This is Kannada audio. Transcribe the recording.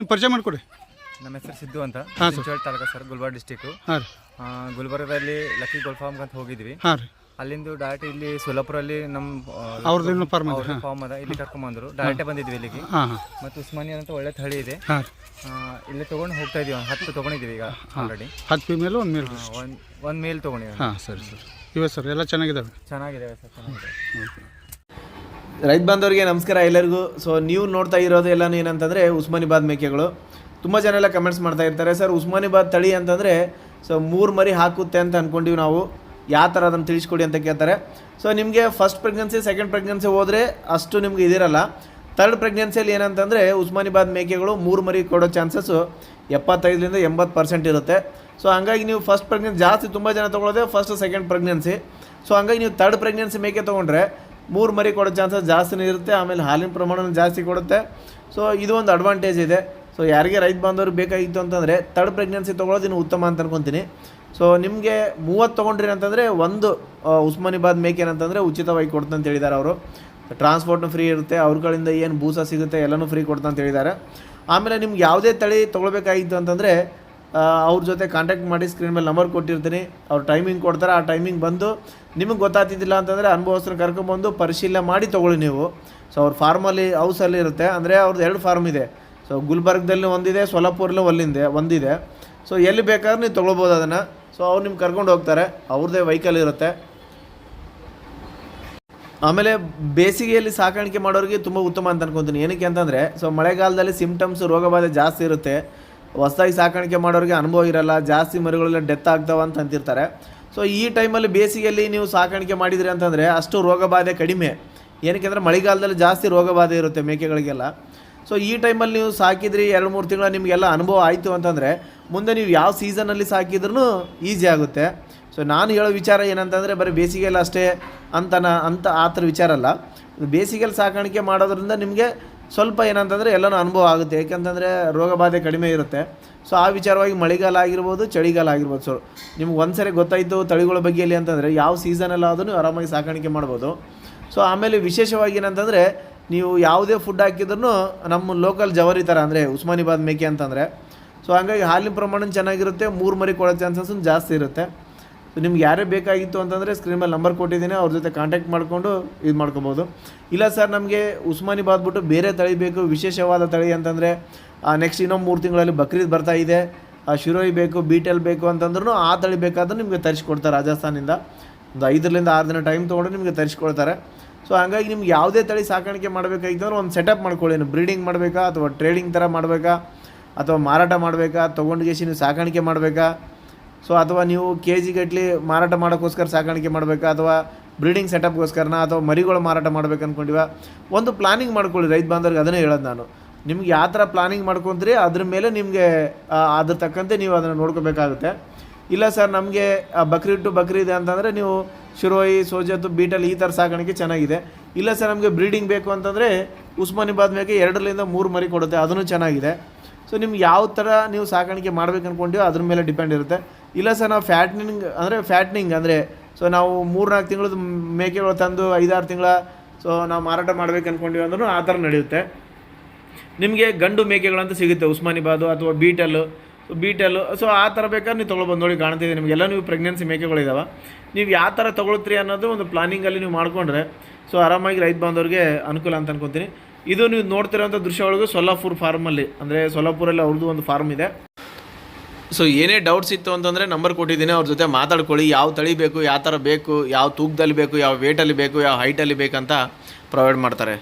ಪರಿಚಯ ಮಾಡಿಕೊಡಿ. ನಮ್ಮ ಹೆಸರು ಸಿದ್ದು ಅಂತ. ಹಾಂ sir. Chincholi taluk sir Gulbarga district ಹಾಂ ರೀ. ಗುಲ್ಬರ್ಗದಲ್ಲಿ ಲಕ್ಕಿ ಗೋಲ್ ಫಾರ್ಮ್ ಅಂತ ಹೋಗಿದ್ವಿ. ಹಾಂ ರೀ. ಅಲ್ಲಿಂದ ಡೈರೆಕ್ಟ್ ಇಲ್ಲಿ ಸೋಲಾಪುರಲ್ಲಿ ನಮ್ಮ ಅವ್ರದ್ದು ಇನ್ನೂ ಫಾರ್ಮ್ ಇದೆ ಹಾಂ. ಫಾರ್ಮ್ ಅದ. ಇಲ್ಲಿ ಕರ್ಕೊಂಬಂದ್ರು ಡೈರೆಕ್ಟೇ ಬಂದಿದ್ವಿ ಇಲ್ಲಿಗೆ. ಹಾಂ ಉಸ್ಮಾನಿ ಮತ್ತು ಉಸ್ಮಾನಿಯಾ ಅಂತ ಒಳ್ಳೆ ತಳಿ ಇದೆ. ಹಾಂ ರೀ. ಆ, ಇಲ್ಲಿ ತೊಗೊಂಡು ಹೋಗ್ತಾ ಇದೀವಿ. ಒಂದು ಹತ್ತು ತೊಗೊಂಡಿದ್ದೀವಿ ಈಗ ಆಲ್ರೆಡಿ ಹತ್ತು ಮೇಲೆ ಒಂದು ಮೇಲ್ ಒಂದು ಒಂದು ಮೇಲ್ ತೊಗೊಂಡಿದ್ದೀವಿ ಹಾಂ ಸರಿ ಸರಿ. ಇವೆ ಸರ್ ಎಲ್ಲ ಚೆನ್ನಾಗಿದ್ದಾವೆ ಚೆನ್ನಾಗಿದೆ ಸರ್ ಚೆನ್ನಾಗಿದೆ ರೈತ ಬಾಂಧವರಿಗೆ ನಮಸ್ಕಾರ ಎಲ್ಲರಿಗೂ. ಸೊ ನೀವು ನೋಡ್ತಾ ಇರೋದು ಎಲ್ಲ ಏನಂತಂದರೆ ಉಸ್ಮಾನಿಬಾದ್ ಮೇಕೆಗಳು. ತುಂಬ ಜನ ಎಲ್ಲ ಕಮೆಂಟ್ಸ್ ಮಾಡ್ತಾ ಇರ್ತಾರೆ, ಸರ್, ಉಸ್ಮಾನಿಬಾದ್ ತಳಿ ಅಂತಂದರೆ ಸೊ ಮೂರು ಮರಿ ಹಾಕುತ್ತೆ ಅಂತ ಅಂದ್ಕೊಂಡಿವಿ ನಾವು. ಯಾವ ಥರ ಅದನ್ನು ತಿಳಿಸ್ಕೊಡಿ ಅಂತ ಕೇಳ್ತಾರೆ. ಸೊ ನಿಮಗೆ ಫಸ್ಟ್ ಪ್ರೆಗ್ನೆನ್ಸಿ ಸೆಕೆಂಡ್ ಪ್ರೆಗ್ನೆನ್ಸಿ ಹೋದರೆ ಅಷ್ಟು ನಿಮ್ಗೆ ಇದಿರಲ್ಲ. ತರ್ಡ್ ಪ್ರೆಗ್ನೆನ್ಸಿಯಲ್ಲಿ ಏನಂತಂದರೆ ಉಸ್ಮಾನಿಬಾದ್ ಮೇಕೆಗಳು ಮೂರು ಮರಿ ಕೊಡೋ ಚಾನ್ಸಸ್ಸು ಎಪ್ಪತ್ತೈದರಿಂದ ಎಂಬತ್ತು ಪರ್ಸೆಂಟ್ ಇರುತ್ತೆ. ಸೊ ಹಂಗಾಗಿ ನೀವು ಫಸ್ಟ್ ಪ್ರೆಗ್ನೆನ್ಸಿ ಜಾಸ್ತಿ ತುಂಬ ಜನ ತೊಗೊಳೋದೆ ಫಸ್ಟ್ ಸೆಕೆಂಡ್ ಪ್ರೆಗ್ನೆನ್ಸಿ ಸೊ ಹಂಗಾಗಿ ನೀವು ತರ್ಡ್ ಪ್ರೆಗ್ನೆನ್ಸಿ ಮೇಕೆ ತೊಗೊಂಡ್ರೆ ಮೂರು ಮರಿ ಕೊಡೋ ಚಾನ್ಸಸ್ ಜಾಸ್ತಿನೇ ಇರುತ್ತೆ, ಆಮೇಲೆ ಹಾಲಿನ ಪ್ರಮಾಣನೂ ಜಾಸ್ತಿ ಕೊಡುತ್ತೆ. ಸೊ ಇದು ಒಂದು ಅಡ್ವಾಂಟೇಜ್ ಇದೆ. ಸೊ ಯಾರಿಗೆ ರೈತ ಬಾಂಧವರು ಬೇಕಾಗಿತ್ತು ಅಂತಂದರೆ ತರ್ಡ್ ಪ್ರೆಗ್ನೆನ್ಸಿ ತೊಗೊಳೋದು ಉತ್ತಮ ಅಂತ ಅನ್ಕೊತೀನಿ. ಸೊ ನಿಮಗೆ ಮೂವತ್ತು ತೊಗೊಂಡ್ರಿ ಅಂತಂದರೆ, ಒಂದು ಉಸ್ಮಾನಿಬಾದ್ ಮೇಕೆ ಏನಂತಂದರೆ ಉಚಿತವಾಗಿ ಕೊಡ್ತಂತ ಹೇಳಿದ್ದಾರೆ ಅವರು. ಟ್ರಾನ್ಸ್ಪೋರ್ಟ್ನು ಫ್ರೀ ಇರುತ್ತೆ, ಅವ್ರ ಕಡೆಯಿಂದ ಏನು ಬೂಸ ಸಿಗುತ್ತೆ ಎಲ್ಲನೂ ಫ್ರೀ ಕೊಡ್ತಂತ ಹೇಳಿದ್ದಾರೆ. ಆಮೇಲೆ ನಿಮ್ಗೆ ಯಾವುದೇ ತಳಿ ತೊಗೊಳ್ಬೇಕಾಗಿತ್ತು ಅಂತಂದರೆ ಅವ್ರ ಜೊತೆ ಕಾಂಟ್ಯಾಕ್ಟ್ ಮಾಡಿ ಸ್ಕ್ರೀನ್ ಮೇಲೆ ನಂಬರ್ ಕೊಟ್ಟಿರ್ತೀನಿ. ಅವ್ರು ಟೈಮಿಂಗ್ ಕೊಡ್ತಾರೆ. ಆ ಟೈಮಿಂಗ್ ಬಂದು ನಿಮಗೆ ಗೊತ್ತಾಗ್ತಿದ್ದಿಲ್ಲ ಅಂತಂದರೆ ಅನುಭವಸ್ಥರು ಕರ್ಕೊಂಬಂದು ಪರಿಶೀಲನೆ ಮಾಡಿ ತೊಗೊಳ್ಳಿ ನೀವು. ಸೊ ಅವ್ರ ಫಾರ್ಮಲ್ಲಿ ಹೌಸಲ್ಲಿ ಇರುತ್ತೆ. ಅಂದರೆ ಅವ್ರದ್ದು ಎರಡು ಫಾರ್ಮ್ ಇದೆ. ಸೊ ಗುಲ್ಬರ್ಗದಲ್ಲಿ ಒಂದಿದೆ ಸೊಲಾಪುರಲ್ಲಿ ಒಲ್ಲಿಂದೆ ಒಂದಿದೆ. ಸೊ ಎಲ್ಲಿ ಬೇಕಾದ್ರೂ ನೀವು ತೊಗೊಳ್ಬೋದು ಅದನ್ನು. ಸೊ ಅವ್ರು ನಿಮ್ಗೆ ಕರ್ಕೊಂಡು ಹೋಗ್ತಾರೆ. ಅವ್ರದ್ದೇ ವೆಹಿಕಲ್ ಇರುತ್ತೆ. ಆಮೇಲೆ ಬೇಸಿಗೆಯಲ್ಲಿ ಸಾಕಾಣಿಕೆ ಮಾಡೋರಿಗೆ ತುಂಬ ಉತ್ತಮ ಅಂತ ಅನ್ಕೊತೀನಿ. ಏನಕ್ಕೆ ಅಂತಂದರೆ ಸೊ ಮಳೆಗಾಲದಲ್ಲಿ ಸಿಮ್ಟಮ್ಸ್ ರೋಗಬಾಧೆ ಜಾಸ್ತಿ ಇರುತ್ತೆ. ಹೊಸದಾಗಿ ಸಾಕಾಣಿಕೆ ಮಾಡೋರಿಗೆ ಅನುಭವ ಇರಲ್ಲ, ಜಾಸ್ತಿ ಮರಿಗಳೆಲ್ಲ ಡೆತ್ ಆಗ್ತಾವ ಅಂತ ಅಂತಿರ್ತಾರೆ. ಸೊ ಈ ಟೈಮಲ್ಲಿ ಬೇಸಿಗೆಯಲ್ಲಿ ನೀವು ಸಾಕಾಣಿಕೆ ಮಾಡಿದ್ರಿ ಅಂತಂದರೆ ಅಷ್ಟು ರೋಗಬಾಧೆ ಕಡಿಮೆ. ಏನಕ್ಕೆ ಅಂದರೆ ಮಳೆಗಾಲದಲ್ಲಿ ಜಾಸ್ತಿ ರೋಗಬಾಧೆ ಇರುತ್ತೆ ಮೇಕೆಗಳಿಗೆಲ್ಲ. ಸೊ ಈ ಟೈಮಲ್ಲಿ ನೀವು ಸಾಕಿದ್ರಿ, ಎರಡು, ಮೂರು ತಿಂಗಳ ನಿಮಗೆಲ್ಲ ಅನುಭವ ಆಯಿತು ಅಂತಂದರೆ ಮುಂದೆ ನೀವು ಯಾವ ಸೀಸನಲ್ಲಿ ಸಾಕಿದ್ರೂ ಈಸಿ ಆಗುತ್ತೆ. ಸೊ ನಾನು ಹೇಳೋ ವಿಚಾರ ಏನಂತಂದರೆ ಬರೀ ಬೇಸಿಗೆಯಲ್ಲಿ ಅಷ್ಟೇ ಅಂತ ನಾ- ಅಂತ ಆ ಥರ ವಿಚಾರ ಅಲ್ಲ. ಬೇಸಿಗೆಯಲ್ಲಿ ಸಾಕಾಣಿಕೆ ಮಾಡೋದ್ರಿಂದ ನಿಮಗೆ ಸ್ವಲ್ಪ ಏನಂತಂದರೆ ಎಲ್ಲನೂ ಅನುಭವ ಆಗುತ್ತೆ. ಏಕೆಂತಂದರೆ ರೋಗ ಬಾಧೆ ಕಡಿಮೆ ಇರುತ್ತೆ. ಸೊ ಆ ವಿಚಾರವಾಗಿ ಮಳೆಗಾಲ ಆಗಿರ್ಬೋದು, ಚಳಿಗಾಲ ಆಗಿರ್ಬೋದು. ಸೊ ನಿಮ್ಗೆ ಒಂದ್ಸರಿ ಗೊತ್ತಾಯಿತು ತಳಿಗಳ ಬಗ್ಗೆಯಲ್ಲಿ ಅಂತಂದರೆ ಯಾವ ಸೀಸನಲ್ಲಾದರೂ ಆರಾಮಾಗಿ ಸಾಕಾಣಿಕೆ ಮಾಡ್ಬೋದು. ಸೊ ಆಮೇಲೆ ವಿಶೇಷವಾಗಿ ಏನಂತಂದರೆ ನೀವು ಯಾವುದೇ ಫುಡ್ ಹಾಕಿದ್ರೂ ನಮ್ಮ ಲೋಕಲ್ ಜವರಿ ಥರ ಅಂದರೆ ಉಸ್ಮಾನಿಬಾದ್ ಮೇಕೆ ಅಂತಂದರೆ. ಸೊ ಹಂಗಾಗಿ ಹಾಲಿನ ಪ್ರಮಾಣ ಚೆನ್ನಾಗಿರುತ್ತೆ, ಮೂರು ಮರಿ ಕೊಡೋ ಚಾನ್ಸಸ್ ಜಾಸ್ತಿ ಇರುತ್ತೆ. ನಿಮ್ಗೆ ಯಾರೇ ಬೇಕಾಗಿತ್ತು ಅಂತಂದರೆ ಸ್ಕ್ರೀನ್ ಮೇಲೆ ನಂಬರ್ ಕೊಟ್ಟಿದ್ದೀನಿ, ಅವ್ರ ಜೊತೆ ಕಾಂಟ್ಯಾಕ್ಟ್ ಮಾಡಿಕೊಂಡು ಇದು ಮಾಡ್ಕೊಬೋದು. ಇಲ್ಲ ಸರ್ ನಮಗೆ ಉಸ್ಮಾನಿಬಾದ್ ಬಿಟ್ಟು ಬೇರೆ ತಳಿ ಬೇಕು, ವಿಶೇಷವಾದ ತಳಿ ಅಂತಂದರೆ ನೆಕ್ಸ್ಟ್ ಇನ್ನೊಂದು ಮೂರು ತಿಂಗಳಲ್ಲಿ ಬಕ್ರೀದ್ ಬರ್ತಾ ಇದೆ. ಶಿರೋಯಿ ಬೇಕು, ಬೀಟೆಲ್ ಬೇಕು ಅಂತಂದ್ರೂ ಆ ತಳಿ ಬೇಕಾದ್ರೂ ನಿಮಗೆ ತರಿಸ್ಕೊಡ್ತಾರೆ ರಾಜಸ್ಥಾನಿಂದ. ಒಂದು ಐದರಿಂದ ಆರು ದಿನ ಟೈಮ್ ತೊಗೊಂಡು ನಿಮಗೆ ತರಿಸ್ಕೊಡ್ತಾರೆ. ಸೊ ಹಂಗಾಗಿ ನಿಮ್ಗೆ ಯಾವುದೇ ತಳಿ ಸಾಕಾಣಿಕೆ ಮಾಡಬೇಕಾಗಿತ್ತು ಅಂದ್ರೆ ಒಂದು ಸೆಟಪ್ ಮಾಡ್ಕೊಳ್ಳಿ. ನೀವು ಬ್ರೀಡಿಂಗ್ ಮಾಡಬೇಕಾ ಅಥವಾ ಟ್ರೇಡಿಂಗ್ ಥರ ಮಾಡಬೇಕಾ ಅಥವಾ ಮಾರಾಟ ಮಾಡಬೇಕಾ, ತೊಗೊಂಡ್ಗೇಸಿ ನೀವು ಸಾಕಾಣಿಕೆ ಮಾಡಬೇಕಾ? ಸೊ ಅಥವಾ ನೀವು ಕೆ ಜಿ ಮಾರಾಟ ಮಾಡೋಕ್ಕೋಸ್ಕರ ಸಾಕಾಣಿಕೆ ಮಾಡಬೇಕಾ? ಅಥವಾ ಬ್ರೀಡಿಂಗ್ ಸೆಟಪ್ಗೋಸ್ಕರನ ಅಥವಾ ಮರಿಗಳು ಮಾರಾಟ ಮಾಡ್ಬೇಕು ಅಂದ್ಕೊಂಡಿವ ಒಂದು ಪ್ಲಾನಿಂಗ್ ಮಾಡ್ಕೊಳ್ಳಿ, ರೈತ ಬಾಂಧವ್ರಿಗೆ ಅದನ್ನೇ ಹೇಳೋದು ನಾನು. ನಿಮ್ಗೆ ಯಾವ ಥರ ಪ್ಲಾನಿಂಗ್ ಮಾಡ್ಕೊಂತೀರಿ, ಅದ್ರ ಮೇಲೆ ನಿಮಗೆ ಅದ್ರ ತಕ್ಕಂತೆ ನೀವು ಅದನ್ನು ನೋಡ್ಕೋಬೇಕಾಗುತ್ತೆ. ಇಲ್ಲ ಸರ್, ನಮಗೆ ಬಕ್ರೀದ್ ಟು ಬಕ್ರೀದ್ ಅಂತಂದರೆ ನೀವು ಶಿರೋಯಿ, ಸೋಜತ್ತು, ಬೀಟಲ್ ಈ ಥರ ಸಾಕಾಣಿಕೆ ಚೆನ್ನಾಗಿದೆ. ಇಲ್ಲ ಸರ್, ನಮಗೆ ಬ್ರೀಡಿಂಗ್ ಬೇಕು ಅಂತಂದರೆ ಉಸ್ಮಾನಿಬಾದ್ ಮೇಲೆ ಎರಡರಿಂದ ಮೂರು ಮರಿ ಕೊಡುತ್ತೆ, ಅದನ್ನು ಚೆನ್ನಾಗಿದೆ. ಸೊ ನಿಮ್ಗೆ ಯಾವ ಥರ ನೀವು ಸಾಕಾಣಿಕೆ ಮಾಡ್ಬೇಕು ಅಂದ್ಕೊಂಡಿವೋ ಅದ್ರ ಮೇಲೆ ಡಿಪೆಂಡ್ ಇರುತ್ತೆ. ಇಲ್ಲ ಸರ್ ನಾವು ಫ್ಯಾಟ್ನಿಂಗ್ ಅಂದರೆ ಫ್ಯಾಟ್ನಿಂಗ್ ಅಂದರೆ ಸೊ ನಾವು ಮೂರು ನಾಲ್ಕು ತಿಂಗಳದ್ದು ಮೇಕೆಗಳು ತಂದು ಐದಾರು ತಿಂಗಳ ಸೊ ನಾವು ಮಾರಾಟ ಮಾಡ್ಬೇಕು ಅಂದ್ಕೊಂಡಿವಿ ಅಂದ್ರೂ ಆ ಥರ ನಡೆಯುತ್ತೆ. ನಿಮಗೆ ಗಂಡು ಮೇಕೆಗಳಂತ ಸಿಗುತ್ತೆ ಉಸ್ಮಾನಿಬಾದು ಅಥವಾ ಬೀಟಲ್ಲು ಬೀಟಲ್ಲು ಸೊ ಆ ಥರ ಬೇಕಾದ್ರೆ ನೀವು ತೊಗೊಳ್ಬೋದು. ನೋಡಿ ಕಾಣ್ತಿದೆ ನಿಮಗೆಲ್ಲ ನೀವು ಪ್ರೆಗ್ನೆನ್ಸಿ ಮೇಕೆಗಳಿದ್ದಾವೆ ನೀವು ಯಾವ ಥರ ತೊಗೊಳ್ತೀರಿ ಅನ್ನೋದು ಒಂದು ಪ್ಲಾನಿಂಗಲ್ಲಿ ನೀವು ಮಾಡಿಕೊಂಡ್ರೆ ಸೊ ಆರಾಮಾಗಿ ರೈತ ಬಾಂಧವ್ರಿಗೆ ಅನುಕೂಲ ಅಂತ ಅನ್ಕೊತೀನಿ. ಇದು ನೀವು ನೋಡ್ತಿರೋಂಥ ದೃಶ್ಯ ಒಳಗೆ ಸೊಲ್ಲಾಪುರ್ ಫಾರ್ಮಲ್ಲಿ, ಅಂದರೆ ಸೊಲ್ಲಾಪುರಲ್ಲಿ ಅವ್ರದ್ದು ಒಂದು ಫಾರ್ಮ್ ಇದೆ. ಸೊ ಏನೇ ಡೌಟ್ಸ್ ಇತ್ತು ಅಂತಂದರೆ ನಂಬರ್ ಕೊಟ್ಟಿದ್ದೀನಿ, ಅವ್ರ ಜೊತೆ ಮಾತಾಡ್ಕೊಳ್ಳಿ, ಯಾವ ತಳಿ ಬೇಕು, ಯಾವ ಥರ ಬೇಕು, ಯಾವ ತೂಕದಲ್ಲಿ ಬೇಕು, ಯಾವ ವೇಟಲ್ಲಿ ಬೇಕು, ಯಾವ ಹೈಟಲ್ಲಿ ಬೇಕಂತ ಪ್ರೊವೈಡ್ ಮಾಡ್ತಾರೆ.